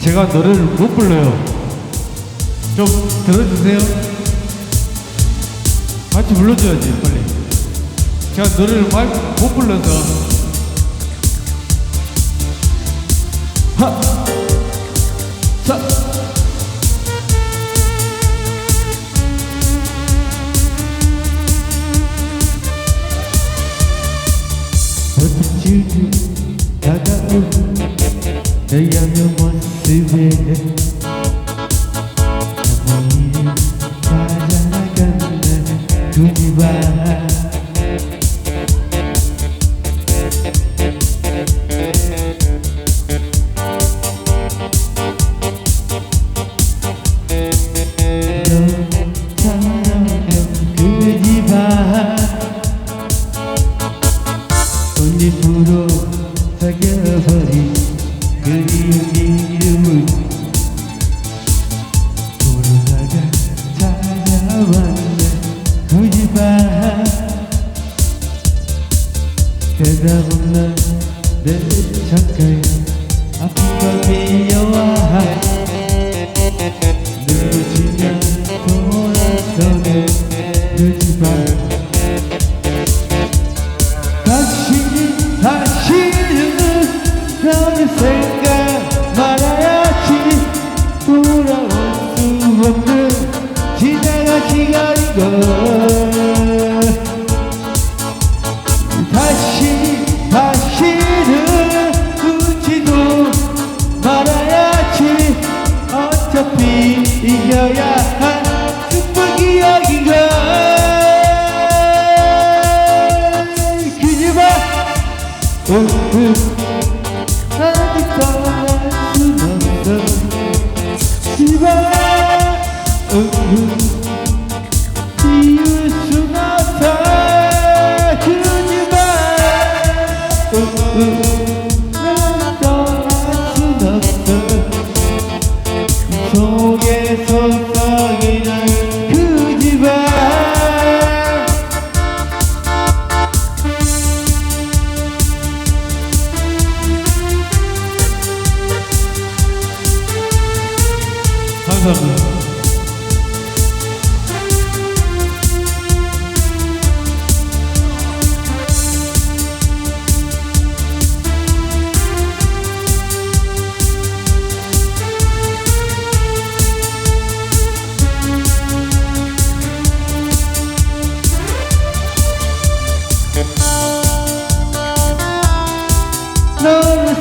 제가 노래를 못 불러요. 좀 들어주세요. 같이 불러줘야지, 빨리. 제가 노래를 못 불러서. 하! 자! 다가올 내 양념 sevene 편히 생각 말아야지. 돌아올 수 없는 지나간 시간인 걸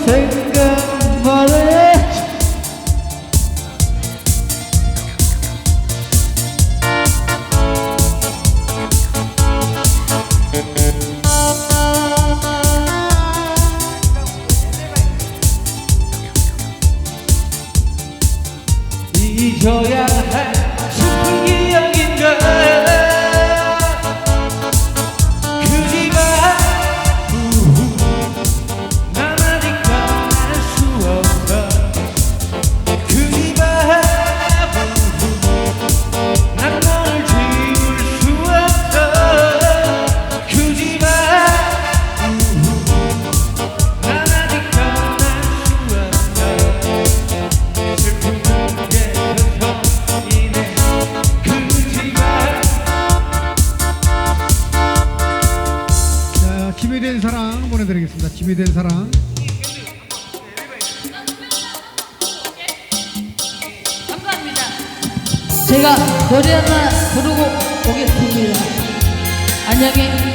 take 된 사람 감사합니다. 제가 노래 하나 부르고 오겠습니다. 안녕히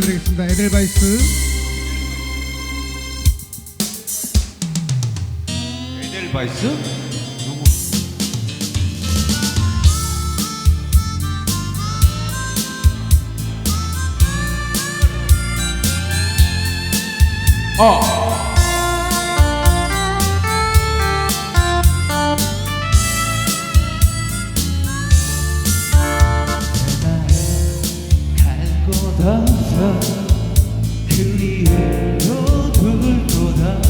전해드리겠습니다. 에델바이스. 에델바이스? 누구? 아! 어. love. 그리로 불 거다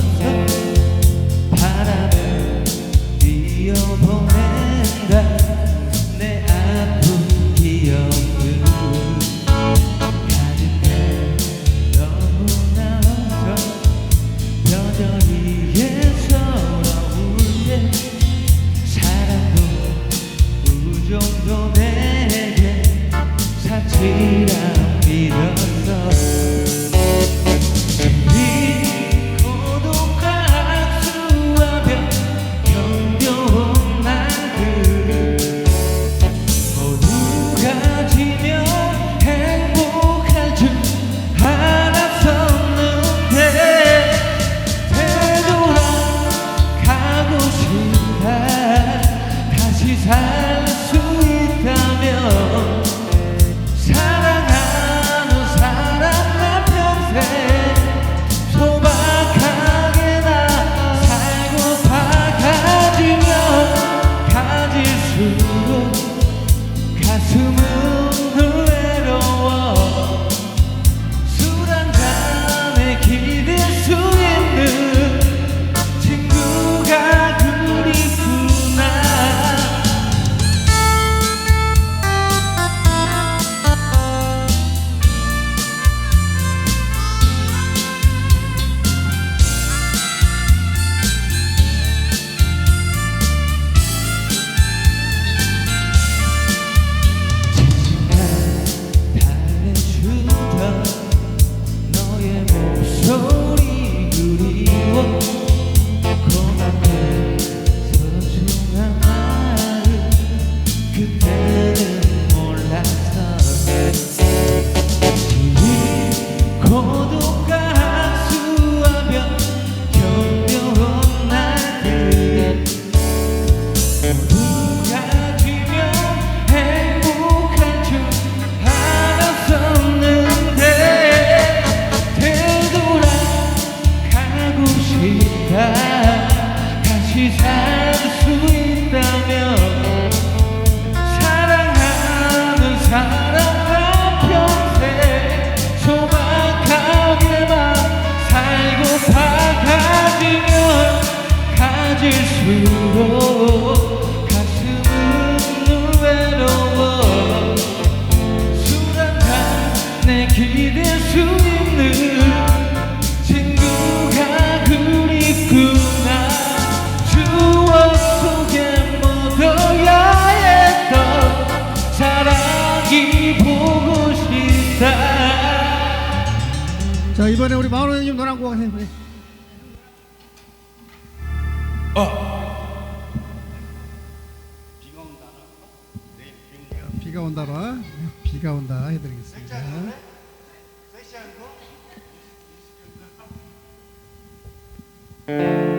바람을 이어보 전에 우리 마을 형님 노래 한곡 하세요. 네. 어. 비가 온다. 네, 비가 온다라. 비가 온다 해드리겠습니다. 섹시한 곡.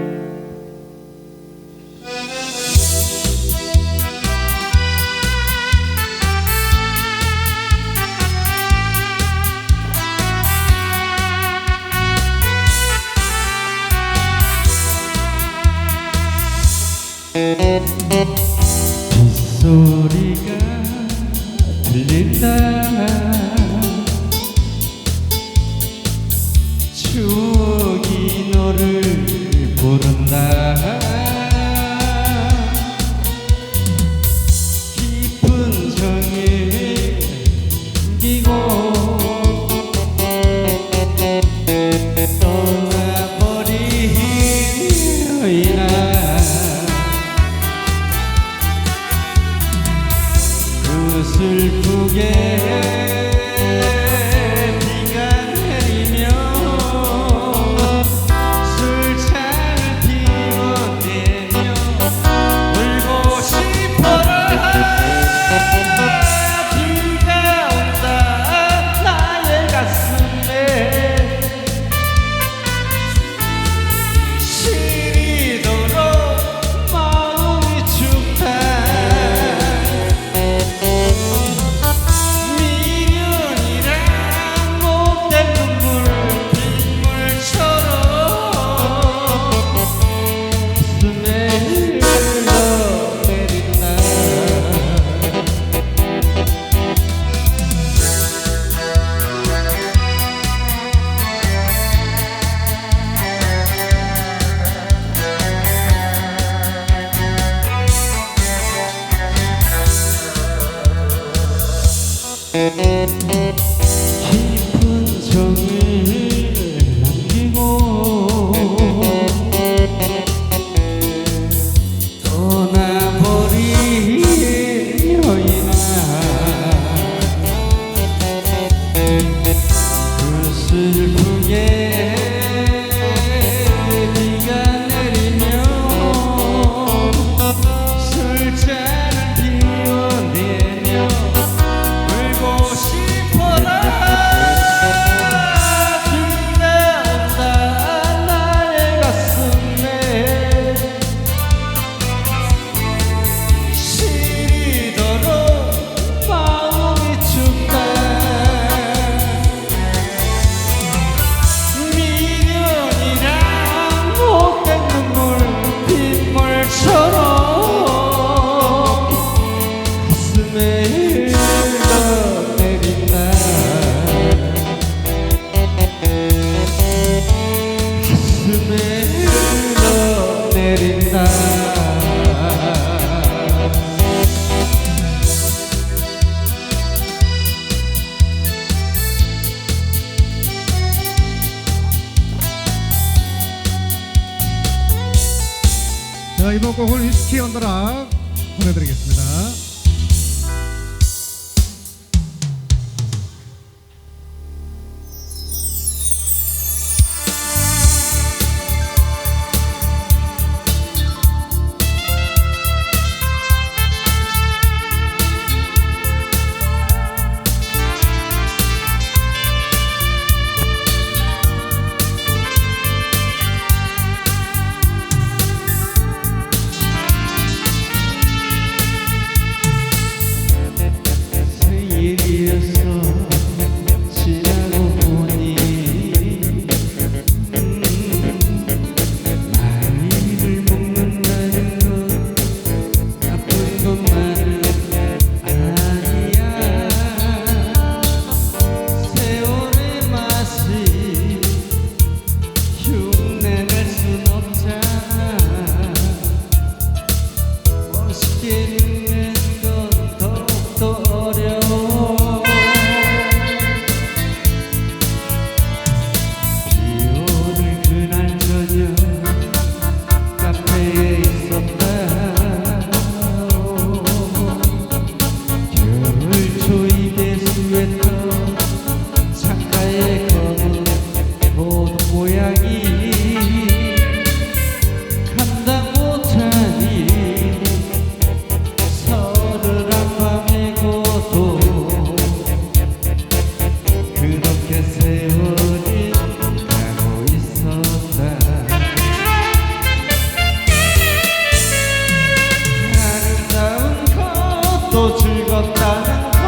또 즐겁다.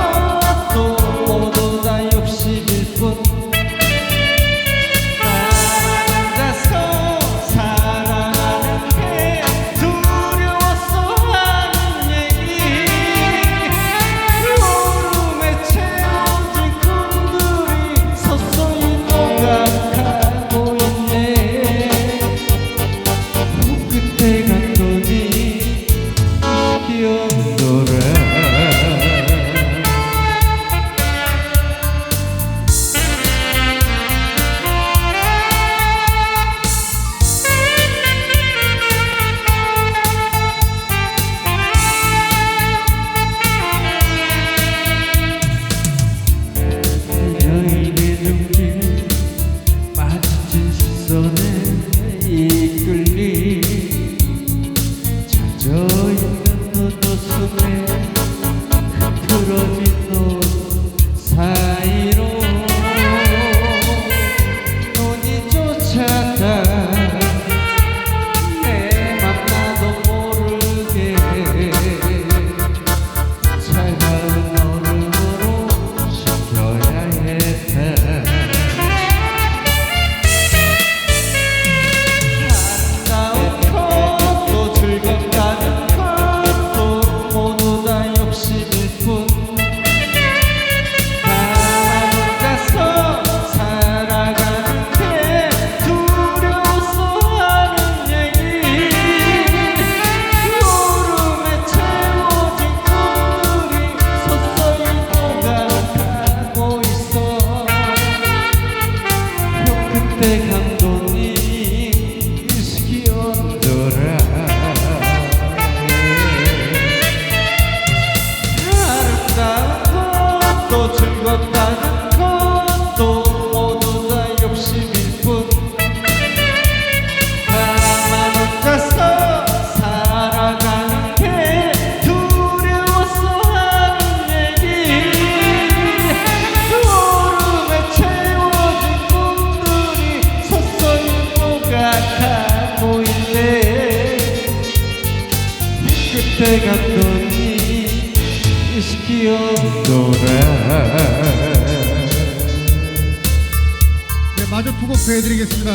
보내드리겠습니다.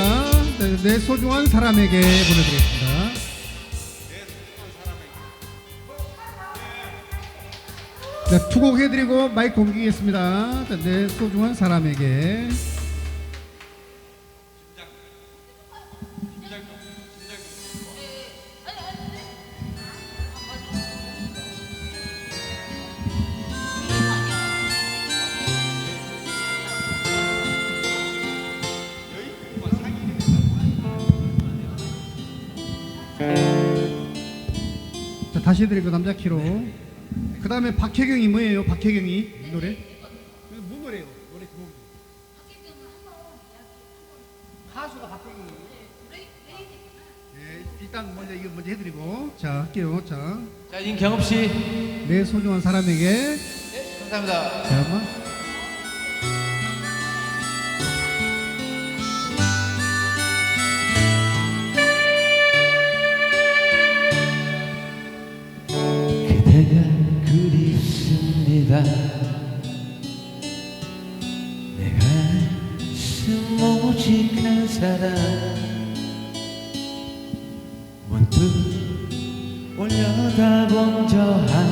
네, 내 소중한 사람에게 보내드리겠습니다. 네, 투곡해드리고 마이크 옮기겠습니다. 네, 내 소중한 사람에게. 다시해드리고 남자 키로. 그 다음에 박혜경이 뭐예요? 박혜경이 이 노래? 뭔 노래예요? 노래 그 제목이. 가수가 박혜경이. 네, 일단 먼저 이거 먼저 해드리고 자 할게요. 자, 자 임경업 씨. 내 소중한 사람에게. 네, 감사합니다. 잠깐만. 기다. 내가 스모직한 사람. 문득 올려다본 저한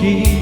keep.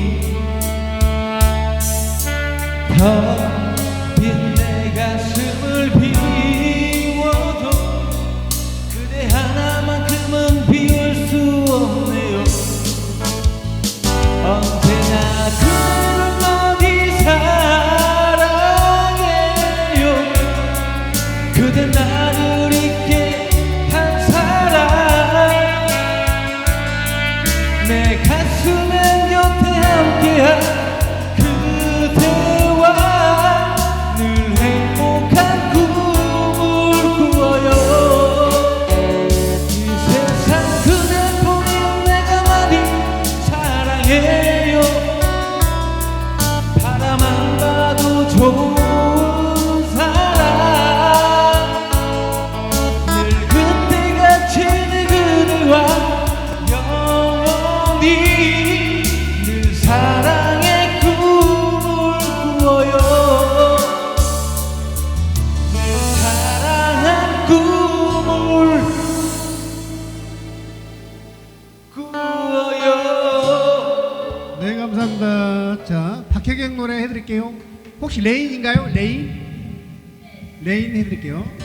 드릴